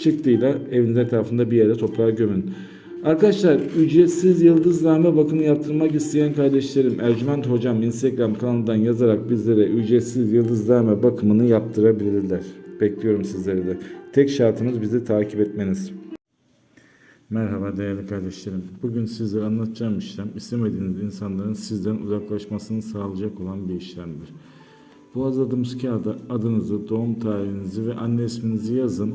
çıktıyla evinizin etrafında bir yere toprağa gömün. Arkadaşlar ücretsiz yıldızname bakımı yaptırmak isteyen kardeşlerim Ercüment Hocam Instagram kanalından yazarak bizlere ücretsiz yıldızname bakımını yaptırabilirler. Bekliyorum sizleri de. Tek şartımız bizi takip etmeniz. Merhaba değerli kardeşlerim. Bugün sizlere anlatacağım işlem istemediğiniz insanların sizden uzaklaşmasını sağlayacak olan bir işlemdir. Bu hazırladığımız kağıda adınızı, doğum tarihinizi ve anne isminizi yazın